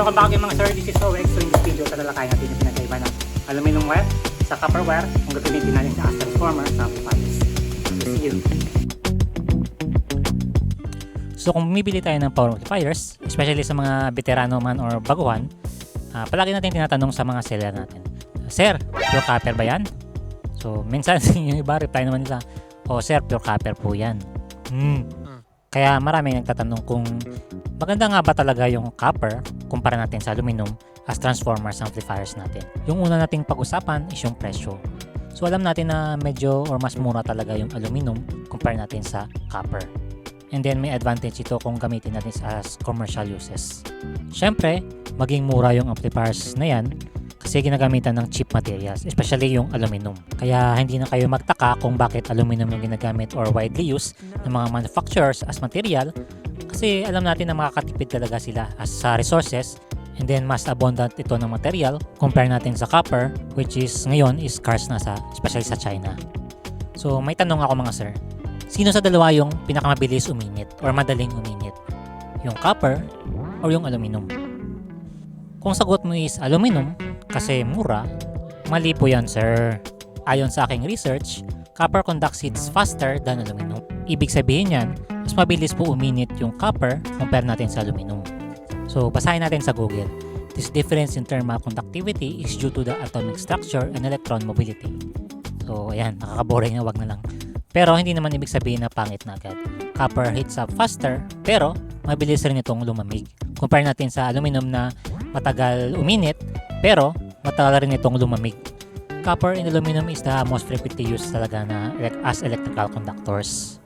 welcome back mga sir, this is OX. So in this video, talalakayan natin yung pinagkaiba ng aluminum wire sa copper wire kung gagamitin natin sa transformer sa amplifiers. See you! So kung bumibili tayo ng power amplifiers, especially sa mga veterano man or baguhan, ah, palagi natin tinatanong sa mga seller natin, Sir, pure copper ba yan? So minsan yung iba reply naman nila, Oh sir, pure copper po yan. Hmm. Kaya maraming nagtatanong kung maganda nga ba talaga yung copper kumpara natin sa aluminum as transformers amplifiers natin. Yung una nating pag-usapan is yung presyo. So alam natin na medyo or mas mura talaga yung aluminum kumpara natin sa copper. And then may advantage ito kung gamitin natin as commercial uses. Siyempre, maging mura yung amplifiers na yan kasi ginagamitan ng cheap materials, especially yung aluminum. Kaya hindi na kayo magtaka kung bakit aluminum yung ginagamit or widely used ng mga manufacturers as material kasi alam natin na makakatipid talaga sila as sa resources and then mas abundant ito ng material compare natin sa copper which is ngayon is scarce na sa especially sa China. So may tanong ako mga sir. Sino sa dalawa yung pinakamabilis uminit or madaling uminit? Yung copper or yung aluminum? Kung sagot mo is aluminum kasi mura, mali po yan sir. Ayon sa aking research, copper conducts heats faster than aluminum. Ibig sabihin yan, mas mabilis po uminit yung copper compare natin sa aluminum. So, basahin natin sa Google. This difference in thermal conductivity is due to the atomic structure and electron mobility. So, ayan, nakakaboring na wag na lang. Pero hindi naman ibig sabihin na pangit na agad. Copper heats up faster, pero mabilis rin itong lumamig. Compare natin sa aluminum na matagal uminit, pero matagal rin itong lumamig. Copper and aluminum is the most frequently used talaga na as electrical conductors.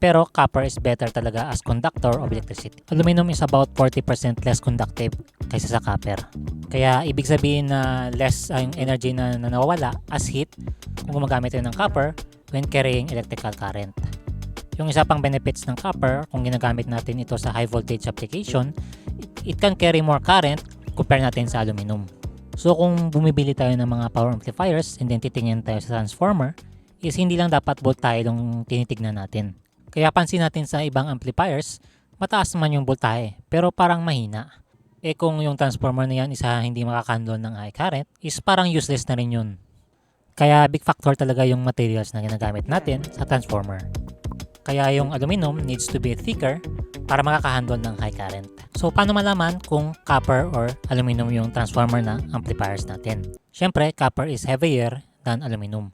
Pero copper is better talaga as conductor of electricity. Aluminum is about 40% less conductive kaysa sa copper. Kaya ibig sabihin na less ang energy na, na nawawala as heat kung gumagamit tayo ng copper when carrying electrical current. Yung isa pang benefits ng copper, kung ginagamit natin ito sa high voltage application, it can carry more current compare natin sa aluminum. So kung bumibili tayo ng mga power amplifiers and then titingin tayo sa transformer, is hindi lang dapat voltahe yung tinitignan natin. Kaya pansin natin sa ibang amplifiers, mataas naman yung voltahe, pero parang mahina. Eh kung yung transformer na yan isa hindi makakandol ng high current, is parang useless na rin yun. Kaya big factor talaga yung materials na ginagamit natin sa transformer. Kaya yung aluminum needs to be thicker para makakahandle ng high current. So paano malaman kung copper or aluminum yung transformer na amplifiers natin? Siyempre, copper is heavier than aluminum.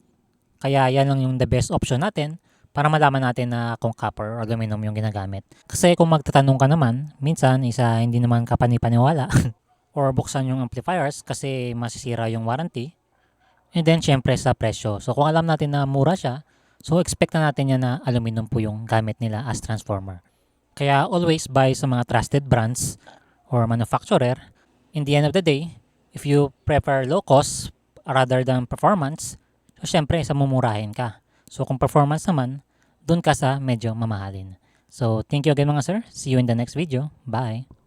Kaya yan lang yung the best option natin para malaman natin na kung copper or aluminum yung ginagamit. Kasi kung magtatanong ka naman, minsan isa hindi naman ka panipaniwala or buksan yung amplifiers kasi masisira yung warranty. And then syempre sa presyo. So kung alam natin na mura siya, so expect na natin yan na aluminum po yung gamit nila as transformer. Kaya always buy sa mga trusted brands or manufacturer. In the end of the day, if you prefer low cost rather than performance, so syempre sa mumurahin ka. So kung performance naman, dun ka sa medyo mamahalin. So thank you again mga sir. See you in the next video. Bye!